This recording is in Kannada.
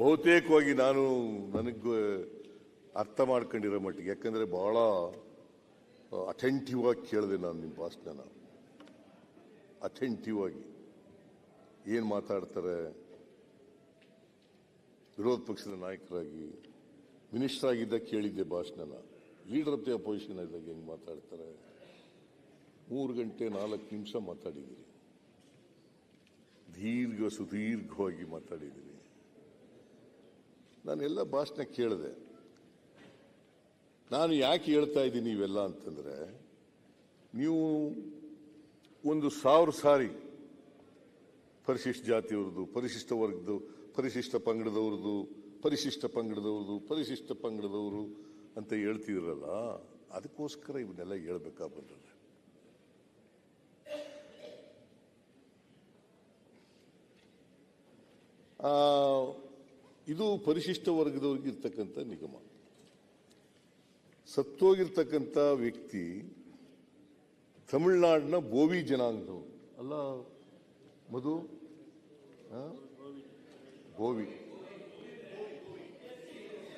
ಬಹುತೇಕವಾಗಿ ನಾನು ನನಗೆ ಅರ್ಥ ಮಾಡ್ಕೊಂಡಿರೋ ಮಟ್ಟಿಗೆ, ಯಾಕಂದ್ರೆ ಬಹಳ ಅಟೆಂಟಿವ್ ಆಗಿ ಕೇಳಿದೆ ನಾನು ನಿಮ್ಮ ಭಾಷಣನ ಅಟೆಂಟಿವ್ ಆಗಿ. ಏನು ಮಾತಾಡ್ತಾರೆ? ವಿರೋಧ ಪಕ್ಷದ ನಾಯಕರಾಗಿ ಮಿನಿಸ್ಟರ್ ಆಗಿದ್ದಾಗ ಕೇಳಿದ್ದೆ ಭಾಷಣನ. ಲೀಡರ್ ಆಫ್ ದಿ ಅಪೋಸಿಷನ್ ಇದ್ದಾಗ ಹೆಂಗೆ ಮಾತಾಡ್ತಾರೆ? ಮೂರು ಗಂಟೆ ನಾಲ್ಕು ನಿಮಿಷ ಮಾತಾಡಿದ್ದೀರಿ ದೀರ್ಘ ಸುದೀರ್ಘವಾಗಿ ಮಾತಾಡಿದ್ದೀನಿ ನಾನೆಲ್ಲ ಭಾಷಣ ಕೇಳಿದೆ. ನಾನು ಯಾಕೆ ಹೇಳ್ತಾ ಇದ್ದೀನಿ ಇವೆಲ್ಲ ಅಂತಂದರೆ ನೀವು ಒಂದು ಸಾವಿರ ಸಾರಿ ಪರಿಶಿಷ್ಟ ಜಾತಿಯವ್ರದ್ದು ಪರಿಶಿಷ್ಟ ವರ್ಗದ ಪರಿಶಿಷ್ಟ ಪಂಗಡದವ್ರದ್ದು ಪರಿಶಿಷ್ಟ ಪಂಗಡದವ್ರದ್ದು ಪರಿಶಿಷ್ಟ ಪಂಗಡದವರು ಅಂತ ಹೇಳ್ತಿದ್ರಲ್ಲ ಅದಕ್ಕೋಸ್ಕರ ಇವನ್ನೆಲ್ಲ ಹೇಳ್ಬೇಕಾ ಆ, ಇದು ಪರಿಶಿಷ್ಟ ವರ್ಗದವ್ರಿಗೆ ಇರ್ತಕ್ಕಂಥ ನಿಗಮ. ಸತ್ತೋಗಿರ್ತಕ್ಕಂಥ ವ್ಯಕ್ತಿ ತಮಿಳ್ನಾಡಿನ ಬೋವಿ ಜನಾಂಗದವರು ಅಲ್ಲ ಮಧು? ಬೋವಿ.